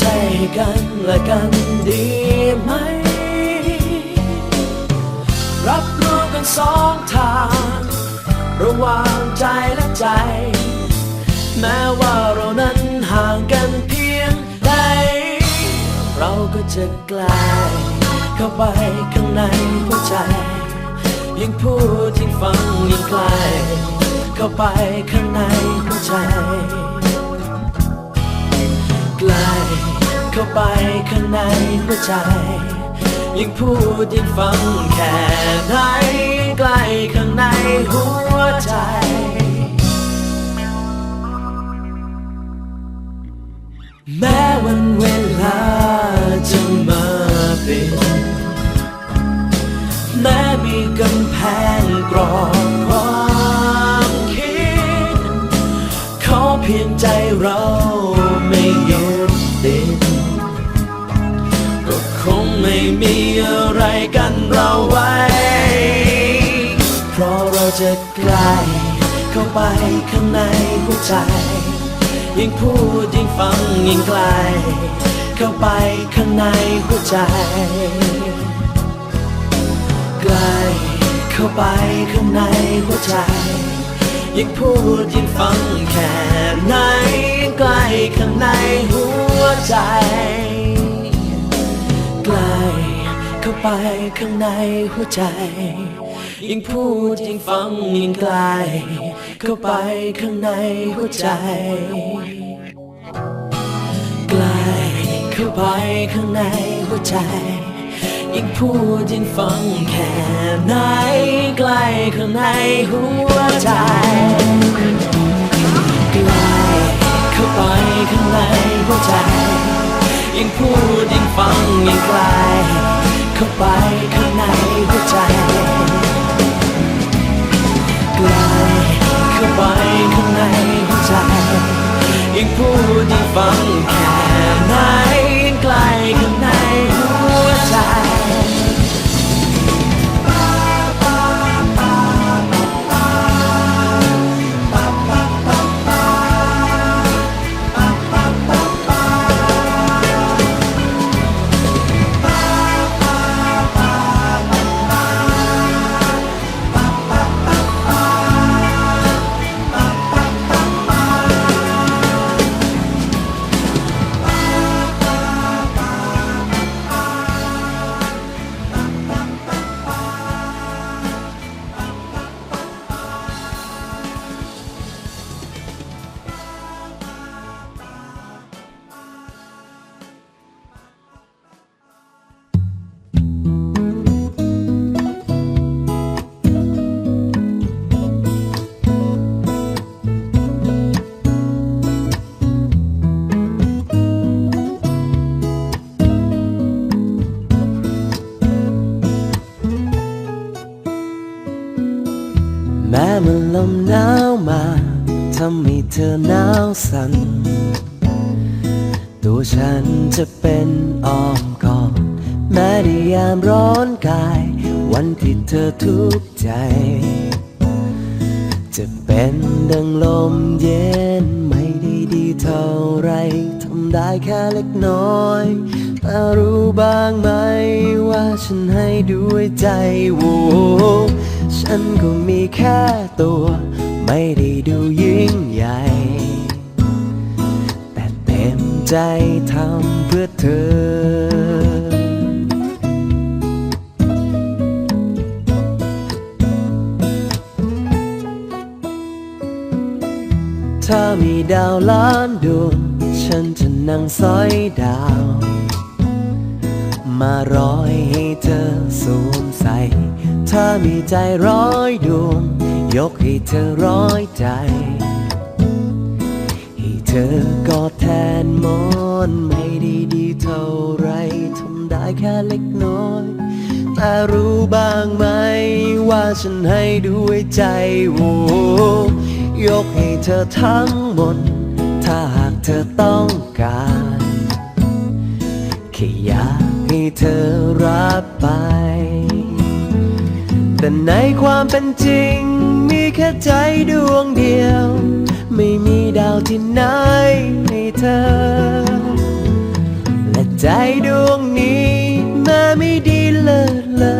ให้กันและกันดีไหม รับรู้กันสองทาง ระหว่างใจและใจ แม้ว่าเรานั้นห่างกันเพียงใด เราก็จะใกล้เข้าไปข้างในหัวใจ ยิ่งพูดยิ่งฟังยิ่งไกลเข้าไปข้างในหัวใจ กลเข้าไปข้างในหัวใจ ยิ่งพูดยิ่งฟังแค่ไหนใกล้ข้างในหัวใจแม้วันเวลา จะใกล้เข้าไปข้างในหัวใจ ยิ่งพูดยิ่งฟังยิ่งไกล เข้าไปข้างในหัวใจ ใกล้เข้าไปข้างในหัวใจ ยิ่งพูดยิ่งฟังแค่ไหนใกล้ข้างในหัวใจใกล้เข้าไปข้างในหัวใจ ยิ่งพูดยิ่งฟังยิ่งไกลเข้าไปข้างในหัวใจใกลเข้าไปข้างในหัวใจ ยิ่งพูดยิ่งฟังแค่ไหนใกลข้างในหัวใจใกลเข้าไปข้างในหัวใจ ยิ่งพูดยิ่งฟังยิ่งไกลเข้าไปข้างในหัวใจ เข้าไปข้างในหัวใจยิ่งพูดยิ่งฟังแค่ไหน แม้มันลมหนาวมาทำให้เธอหนาวสั่นตัวฉันจะเป็นอ้อมกอดแม้ในยามร้อนกาย วันที่เธอทุกข์ใจ จะเป็นดังลมเย็นไม่ได้ดีเท่าไรทำได้แค่เล็กน้อยแต่รู้บ้างไหมว่าฉันให้ด้วยใจโว้ ฉันก็มีแค่ตัว ไม่ได้ดูยิ่งใหญ่ แต่เต็มใจทำเพื่อเธอถ้ามีดาวล้านดวง ฉันจะนั่งสอยดาว มาร้อยให้เธอสวมใส่ถ้ามีใจร้อยดวง ยกให้เธอร้อยใจ ให้เธอกอดแทนมอนไม่ด้ดีเท่าไรทำได้แค่เล็กน้อย แต่รู้บ้างไหม ว่าฉันให้ด้วยใจโว้ยกให้เธอทั้งหมด ถ้าหากเธอต้องการแค่อยาก เธอรับไป แต่ในความเป็นจริง มีแค่ใจดวงเดียว ไม่มีดาวที่ไหนให้เธอ และใจดวงนี้แม้ไม่ดีเลิศเลอ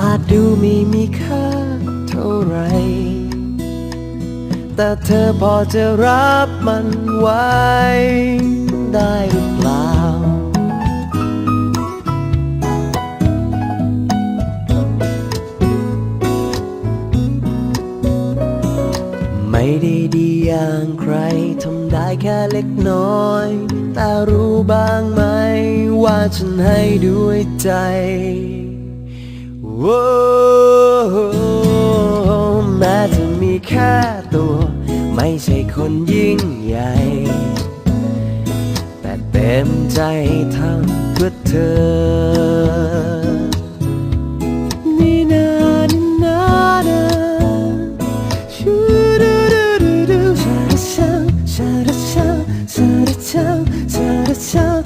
อาจดูไม่มีค่าเท่าไร แต่เธอพอจะรับมันไว้ได้หรือ ไม่ได้ดีอย่างใครทำได้แค่เล็กน้อย แต่รู้บ้างไหม ว่าฉันให้ด้วยใจโอ้แม้จะมีแค่ตัว ไม่ใช่คนยิ่งใหญ่ แต่เต็มใจทำเพื่อเธอ 墙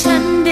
ฉันได้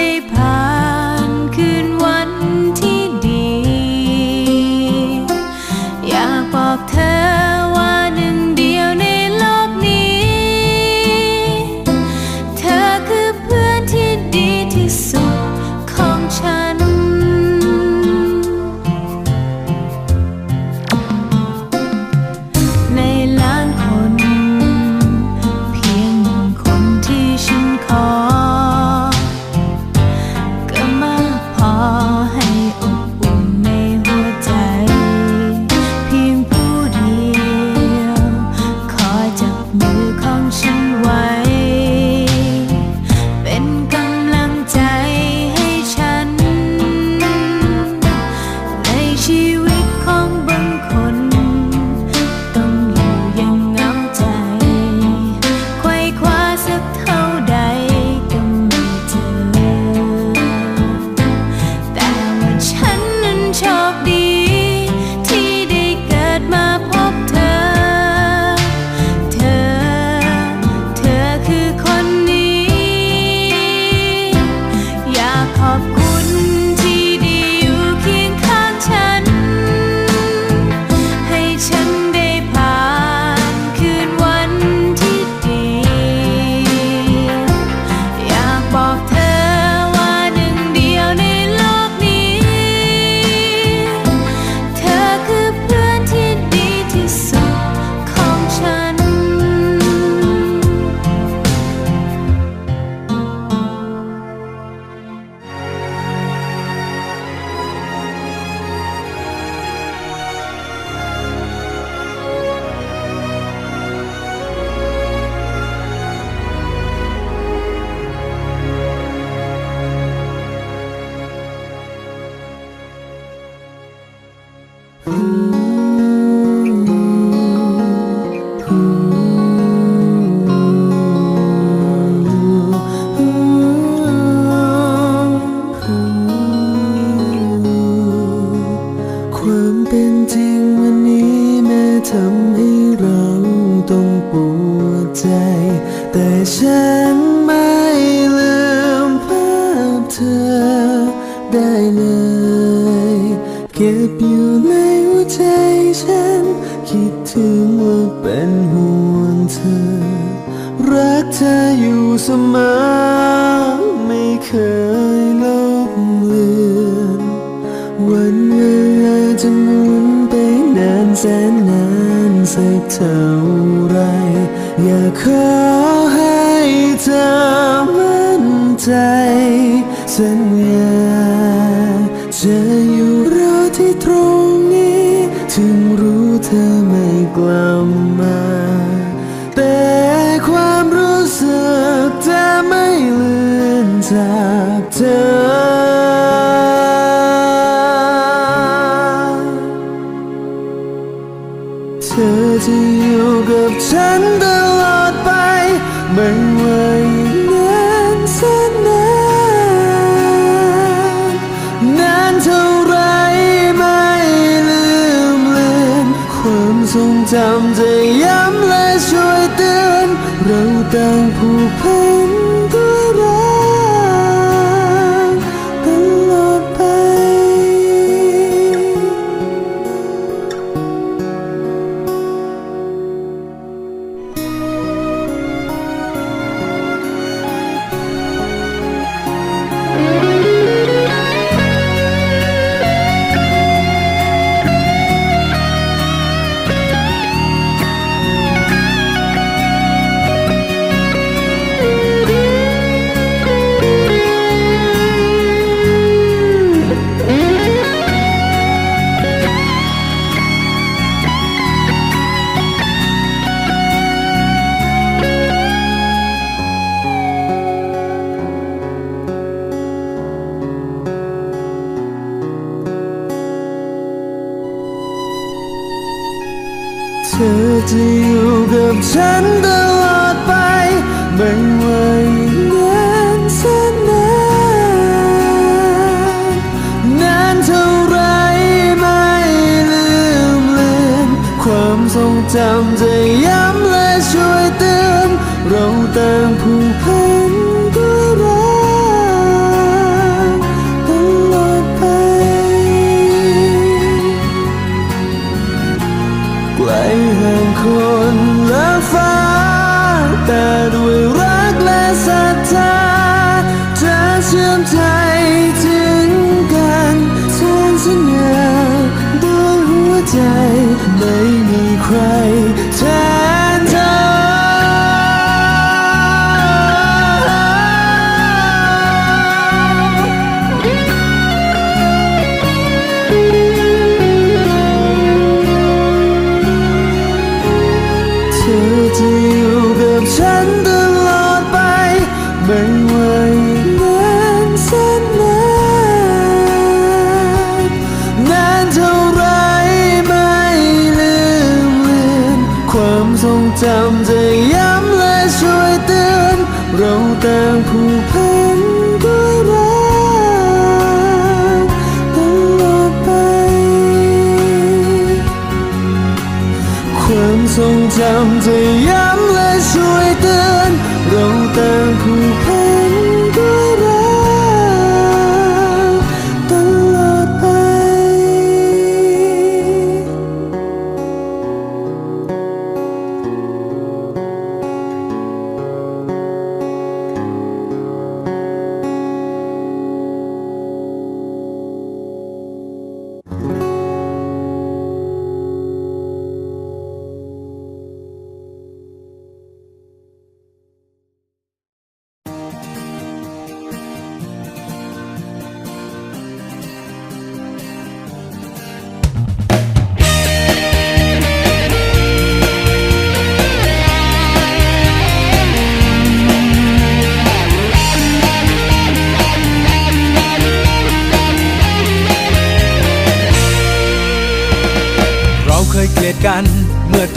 Mm-hmm. เท่าไรอย่าเคย จำจะย้ำและช่วยเตือนเราต่างผู้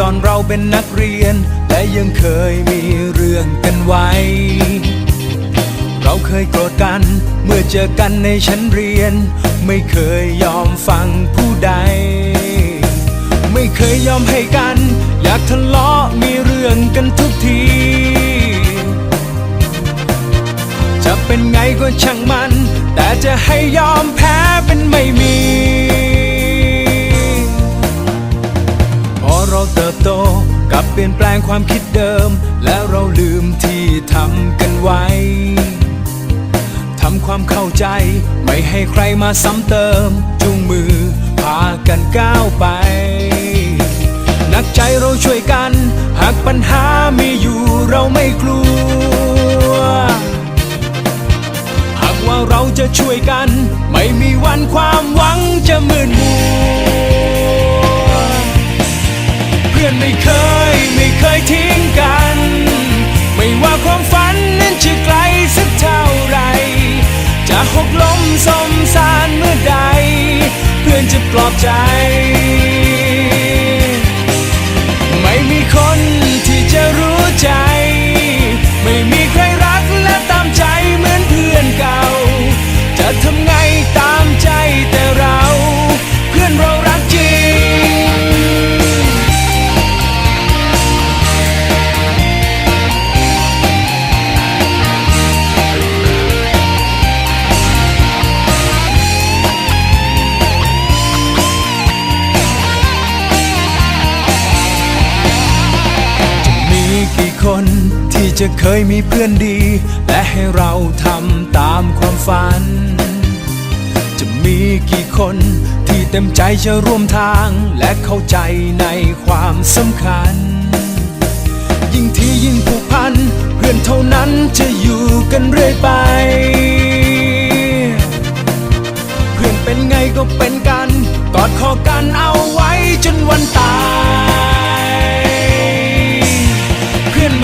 ตอนเราเป็นนักเรียน และยังเคยมีเรื่องกันไว้ เราเคยโกรธกันเมื่อเจอกันในชั้นเรียน ไม่เคยยอมฟังผู้ใด ไม่เคยยอมให้กัน อยากทะเลาะมีเรื่องกันทุกที จะเป็นไงก็ช่างมัน แต่จะให้ยอมแพ้เป็นไม่มี กับเปลี่ยนแปลงความคิดเดิม แล้วเราลืมที่ทำกันไว้ ทำความเข้าใจไม่ให้ใครมาซ้ำเติมจูงมือพากันก้าวไป นักใจเราช่วยกัน หากปัญหามีอยู่เราไม่กลัว หากว่าเราจะช่วยกัน ไม่มีวันความหวังจะมืดมัว เพื่อนไม่เคยไม่เคยทิ้งกัน ไม่ว่าความฝันนั้นจะไกล คน ที่จะเคยมีเพื่อนดี และให้เราทำตามความฝัน จะมีกี่คนที่เต็มใจจะร่วมทางและเข้าใจในความสำคัญ ยิ่งที่ยิ่งผูกพัน เพื่อนเท่านั้นจะอยู่กันเรื่อยไป เพื่อนเป็นไงก็เป็นกัน กอดคอกันเอาไว้จนวันตาย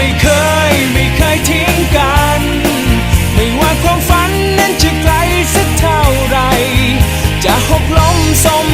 ไม่เคยไม่เคยทิ้งกัน ไม่ว่าความฝันนั้นจะไกลสักเท่าไร จะหกล้มสม